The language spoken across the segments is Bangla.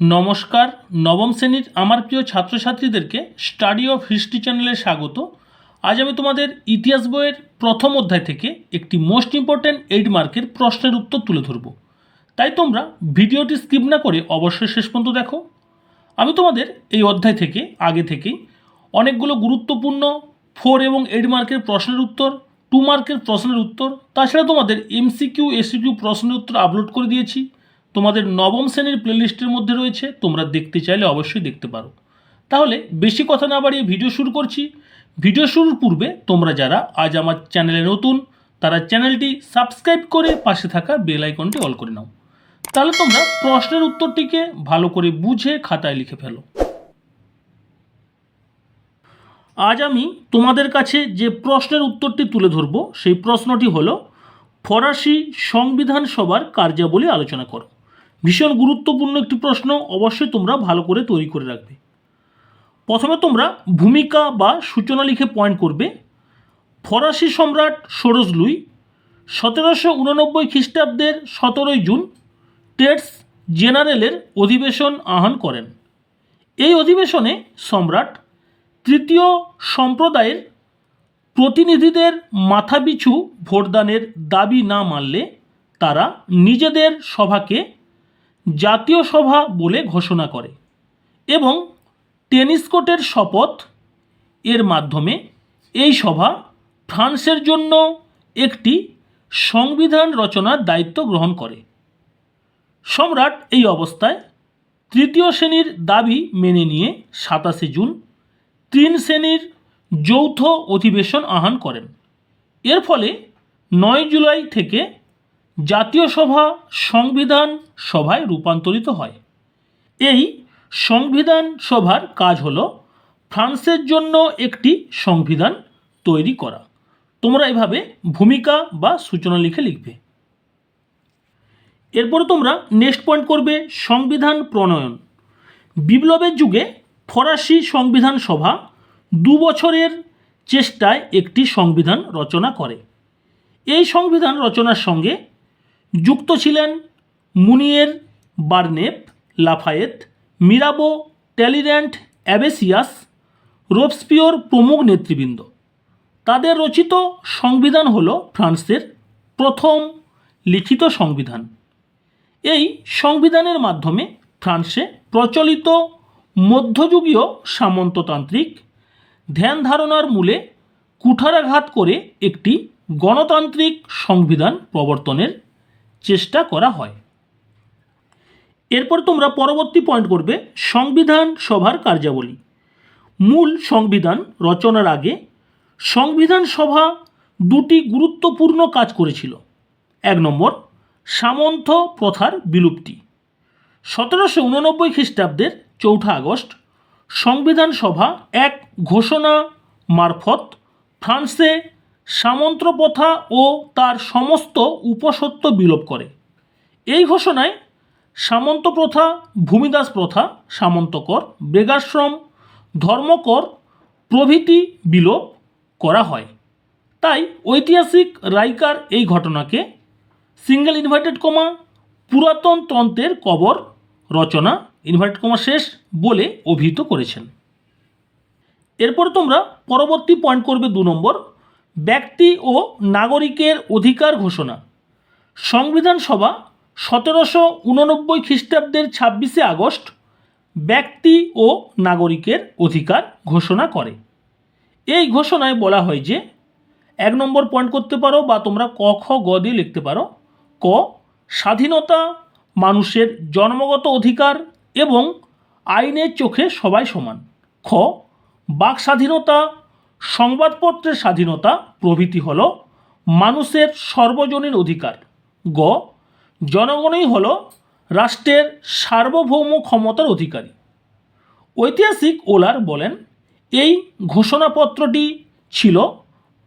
নমস্কার, নবম শ্রেণির আমার প্রিয় ছাত্রছাত্রীদেরকে স্টাডি অফ হিস্ট্রি চ্যানেলে স্বাগত। আজ আমি তোমাদের ইতিহাস বইয়ের প্রথম অধ্যায় থেকে একটি মোস্ট ইম্পর্ট্যান্ট এইট মার্কের প্রশ্নের উত্তর তুলে ধরব। তাই তোমরা ভিডিওটি স্কিপ না করে অবশ্যই শেষ পর্যন্ত দেখো। আমি তোমাদের এই অধ্যায় থেকে আগে থেকেই অনেকগুলো গুরুত্বপূর্ণ ফোর এবং এইট মার্কের প্রশ্নের উত্তর, টু মার্কের প্রশ্নের উত্তর, তাছাড়া তোমাদের এমসিকিউ এসিকিউ প্রশ্নের উত্তর আপলোড করে দিয়েছি। তোমাদের নবম শ্রেণির প্লেলিস্টের মধ্যে রয়েছে, তোমরা দেখতে চাইলে অবশ্যই দেখতে পারো। তাহলে বেশি কথা না বাড়িয়ে ভিডিও শুরু করছি। ভিডিও শুরুর পূর্বে তোমরা যারা আজ আমার চ্যানেলে নতুন, তারা চ্যানেলটি সাবস্ক্রাইব করে পাশে থাকা বেল আইকনটি অল করে নাও। তাহলে তোমরা প্রশ্নের উত্তরটিকে ভালো করে বুঝে খাতায় লিখে ফেলো। আজ আমি তোমাদের কাছে যে প্রশ্নের উত্তরটি তুলে ধরব, সেই প্রশ্নটি হলো, ফরাসি সংবিধান সভার কার্যাবলী আলোচনা করো। ভীষণ গুরুত্বপূর্ণ একটি প্রশ্ন অবশ্যই তোমরা ভালো করে তৈরি করে রাখবে। প্রথমে তোমরা ভূমিকা বা সূচনা লিখে পয়েন্ট করবে। ফরাসি সম্রাট সরোজ লুই সতেরোশো উননব্বই খ্রিস্টাব্দের সতেরোই জুন টেটস জেনারেলের অধিবেশন আহ্বান করেন। এই অধিবেশনে সম্রাট তৃতীয় সম্প্রদায়ের প্রতিনিধিদের মাথাপিছু ভোটদানের দাবি না মানলে তারা নিজেদের সভাকে জাতীয় সভা বলে ঘোষণা করে এবং টেনিস কোর্টের শপথ এর মাধ্যমে এই সভা ফ্রান্সের জন্য একটি সংবিধান রচনার দায়িত্ব গ্রহণ করে। সম্রাট এই অবস্থায় তৃতীয় শ্রেণির দাবি মেনে নিয়ে সাতাশে জুন তিন শ্রেণির যৌথ অধিবেশন আহ্বান করেন। এর ফলে নয় জুলাই থেকে জাতীয় সভা, সংবিধান সভায় রূপান্তরিত হয়। এই সংবিধান সভার কাজ হলো ফ্রান্সের জন্য একটি সংবিধান তৈরি করা। তোমরা এভাবে ভূমিকা বা সূচনা লিখে লিখবে। এরপরে তোমরা নেক্সট পয়েন্ট করবে সংবিধান প্রণয়ন। বিপ্লবের যুগে ফরাসি সংবিধান সভা দু বছরের চেষ্টায় একটি সংবিধান রচনা করে। এই সংবিধান রচনার সঙ্গে যুক্ত ছিলেন মুনিয়ের বার্নেপ, লাফায়েত, মিরাবো ট্যালির্যান্ট অ্যাবেসিয়াস রোবস্পিওর প্রমুখ নেতৃবৃন্দ। তাদের রচিত সংবিধান হল ফ্রান্সের প্রথম লিখিত সংবিধান। এই সংবিধানের মাধ্যমে ফ্রান্সে প্রচলিত মধ্যযুগীয় সামন্ততান্ত্রিক ধ্যান ধারণার মূলে কুঠারাঘাত করে একটি গণতান্ত্রিক সংবিধান প্রবর্তনের চেষ্টা করা হয়। এরপর তোমরা পরবর্তী পয়েন্ট করবে সংবিধান সভার কার্যাবলী। মূল সংবিধান রচনার আগে সংবিধান সভা দুটি গুরুত্বপূর্ণ কাজ করেছিল। এক নম্বর, সামন্ত প্রথার বিলুপ্তি। সতেরোশো উননব্বই খ্রিস্টাব্দের চৌঠা আগস্ট, সংবিধান সভা এক ঘোষণা মারফত ফ্রান্সে সামন্ত প্রথা ও তার সমস্ত উপসত্য বিলোপ করে। এই ঘোষণায় সামন্ত প্রথা ভূমিদাস প্রথা সামন্তকর, বেগাশ্রম, ধর্মকর প্রভৃতি বিলোপ করা হয়। তাই ঐতিহাসিক রাইকার এই ঘটনাকে সিঙ্গেল ইনভার্টেড কমা, পুরাতন তন্ত্রের কবর রচনা ইনভার্টেড কমা শেষ বলে অভিহিত করেছেন। এরপর তোমরা পরবর্তী পয়েন্ট করবে দু নম্বর ব্যক্তি ও নাগরিকের অধিকার ঘোষণা। সংবিধান সভা সতেরোশো উননব্বই খ্রিস্টাব্দের ছাব্বিশে আগস্ট ব্যক্তি ও নাগরিকের অধিকার ঘোষণা করে। এই ঘোষণায় বলা হয় যে, এক নম্বর পয়েন্ট করতে পারো বা তোমরা ক, খ, গ দিয়ে লিখতে পারো। ক, স্বাধীনতা, মানুষের জন্মগত অধিকার এবং আইনের চোখে সবাই সমান। খ বাক স্বাধীনতা সংবাদপত্রের স্বাধীনতা প্রভৃতি হল মানুষের সর্বজনীন অধিকার। গ, জনগণই হল রাষ্ট্রের সার্বভৌম ক্ষমতার অধিকারী। ঐতিহাসিক ওলার বলেন, এই ঘোষণাপত্রটি ছিল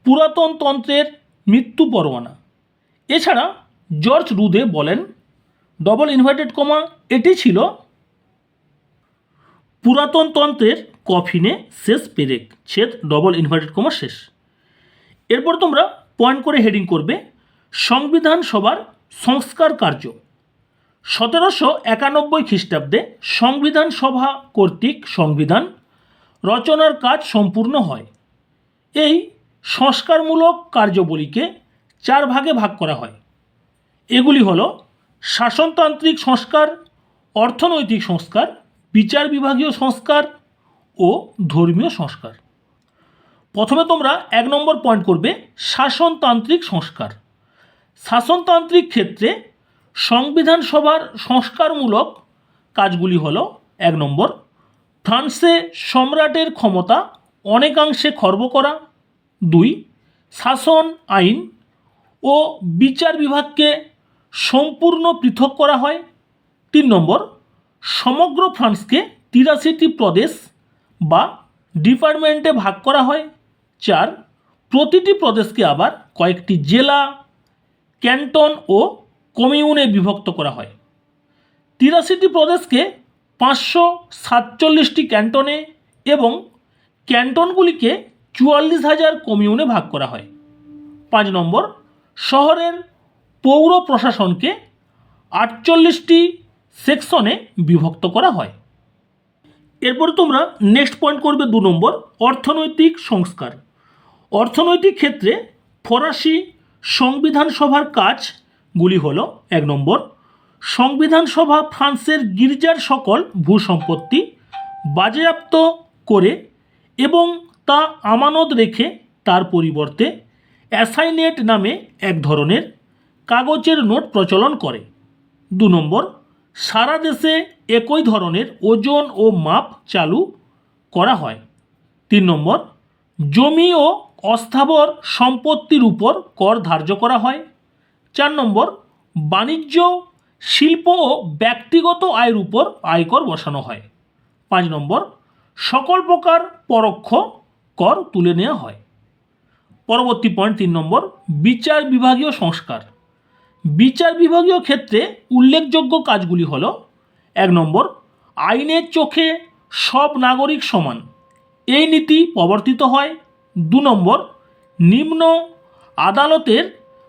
পুরাতন তন্ত্রের মৃত্যু পরোয়ানা। এছাড়া জর্জ রুদে বলেন ডবল ইনভার্টেড কমা এটি ছিল পুরাতন তন্ত্রের কফিনে শেষ পেরেক, ছেদ ডবল ইনভার্টেড কমা শেষ। এরপর তোমরা পয়েন্ট করে হেডিং করবে, সংবিধান সভার সংস্কার কার্য। সতেরোশো একানব্বই খ্রিস্টাব্দে সংবিধান সভা কর্তৃক সংবিধান রচনার কাজ সম্পূর্ণ হয়। এই সংস্কারমূলক কার্যবলীকে চার ভাগে ভাগ করা হয়। এগুলি হলো শাসনতান্ত্রিক সংস্কার, অর্থনৈতিক সংস্কার, বিচার বিভাগীয় সংস্কার ও ধর্মীয় সংস্কার। প্রথমে তোমরা এক নম্বর পয়েন্ট করবে, শাসনতান্ত্রিক সংস্কার। শাসনতান্ত্রিক ক্ষেত্রে সংবিধান সভার সংস্কারমূলক কাজগুলি হল এক নম্বর, ফ্রান্সে সম্রাটের ক্ষমতা অনেকাংশে খর্ব করা। দুই, শাসন আইন ও বিচার বিভাগকে সম্পূর্ণ পৃথক করা হয়। তিন নম্বর, সমগ্র ফ্রান্সকে তিরাশিটি প্রদেশ বা ডিপার্টমেন্টে ভাগ করা হয়। চার, প্রতিটি প্রদেশকে আবার কয়েকটি জেলা, ক্যান্টন ও কমিউনে বিভক্ত করা হয়। তিরাশিটি প্রদেশকে পাঁচশো সাতচল্লিশটি ক্যান্টনে এবং ক্যান্টনগুলিকে চুয়াল্লিশ হাজার কমিউনে ভাগ করা হয়। পাঁচ নম্বর, শহরের পৌর প্রশাসনকে আটচল্লিশটি সেকশনে বিভক্ত করা হয়। এরপরে তোমরা নেক্সট পয়েন্ট করবে দু নম্বর, অর্থনৈতিক সংস্কার। অর্থনৈতিক ক্ষেত্রে ফরাসি সংবিধান সভার কাজগুলি হল এক নম্বর, সংবিধান সভা ফ্রান্সের গির্জার সকল ভূসম্পত্তি বাজেয়াপ্ত করে এবং তা আমানত রেখে তার পরিবর্তে অ্যাসাইনেট নামে এক ধরনের কাগজের নোট প্রচলন করে। দু নম্বর সারা দেশে একই ধরনের ওজন ও মাপ চালু করা হয়। তিন নম্বর, জমি ও অস্থাবর সম্পত্তির উপর কর ধার্য করা হয়। চার নম্বর, বাণিজ্য, শিল্প ও ব্যক্তিগত আয়ের উপর আয়কর বসানো হয়। পাঁচ নম্বর, সকল প্রকার পরোক্ষ কর তুলে নেওয়া হয়। পরবর্তী পয়েন্ট তিন নম্বর, বিচার বিভাগীয় সংস্কার। বিচার বিভাগীয় ক্ষেত্রে উল্লেখযোগ্য কাজগুলি হল, এক নম্বর, আইনের চোখে সব নাগরিক সমান। এই নীতি প্রবর্তিত হয়। দু নম্বর, নিম্ন আদালতের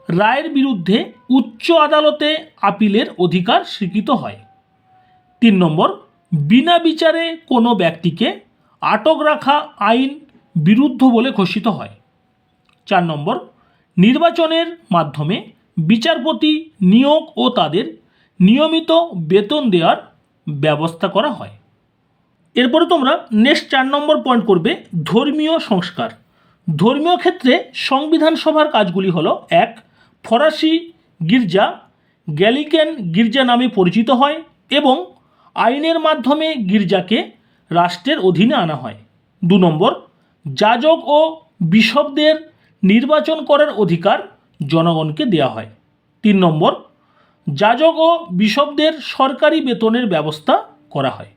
রায়ের বিরুদ্ধে উচ্চ আদালতে আপিলের অধিকার স্বীকৃত হয়। তিন নম্বর, বিনা বিচারে কোনো ব্যক্তিকে আটক রাখা আইন বিরুদ্ধ বলে ঘোষিত হয়। চার নম্বর, নির্বাচনের মাধ্যমে বিচারপতি নিয়োগ ও তাদের নিয়মিত বেতন দেওয়ার ব্যবস্থা করা হয়। এরপরে তোমরা নেক্সট চার নম্বর পয়েন্ট করবে ধর্মীয় সংস্কার। ধর্মীয় ক্ষেত্রে সংবিধান সভার কাজগুলি হলো, এক, ফরাসি গির্জা, গ্যালিকেন গির্জা নামে পরিচিত হয় এবং আইনের মাধ্যমে গির্জাকে রাষ্ট্রের অধীনে আনা হয়। দু নম্বর, যাজক ও বিশপদের নির্বাচন করার অধিকার জনগণকে দেওয়া হয়। তিন নম্বর, যাজক ও বিশপদের সরকারি বেতনের ব্যবস্থা করা হয়।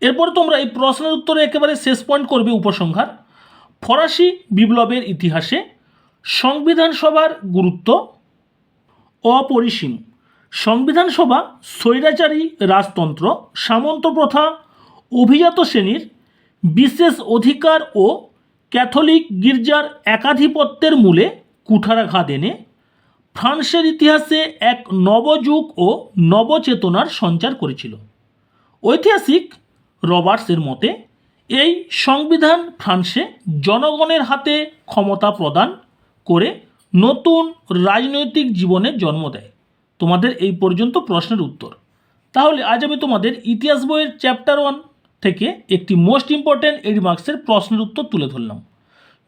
এরপর তোমরা এই প্রশ্নের উত্তরে একেবারে শেষ পয়েন্ট করবে উপসংহার। ফরাসি বিপ্লবের ইতিহাসে সংবিধান সভার গুরুত্ব অপরিসীম। সংবিধান সভা স্বৈরাচারী রাজতন্ত্র, সামন্ত প্রথা, অভিজাত শ্রেণির বিশেষ অধিকার ও ক্যাথলিক গির্জার একাধিপত্যের মূলে কুঠারাঘাত এনে ফ্রান্সের ইতিহাসে এক নবযুগ ও নবচেতনার সঞ্চার করেছিল। ঐতিহাসিক রবার্টসের মতে, এই সংবিধান ফ্রান্সে জনগণের হাতে ক্ষমতা প্রদান করে নতুন রাজনৈতিক জীবনের জন্ম দেয়। তোমাদের এই পর্যন্ত প্রশ্নের উত্তর। তাহলে আজ আমি তোমাদের ইতিহাস বইয়ের চ্যাপ্টার ওয়ান থেকে একটি মোস্ট ইম্পর্ট্যান্ট এইট মার্কসের প্রশ্নের উত্তর তুলে ধরলাম।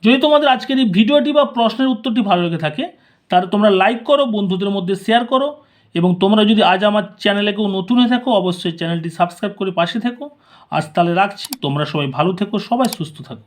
যদি তোমাদের আজকের এই ভিডিওটি বা প্রশ্নের উত্তরটি ভালো লেগে থাকে, তাহলে তোমরা লাইক করো, বন্ধুদের মধ্যে শেয়ার করো এবং তোমরা যদি আজ আমার চ্যানেলে কেউ নতুন হয়ে থাকো, অবশ্যই চ্যানেলটি সাবস্ক্রাইব করে পাশে থেকো। আজ তাহলে রাখছি, তোমরা সবাই ভালো থেকো, সবাই সুস্থ থাকো।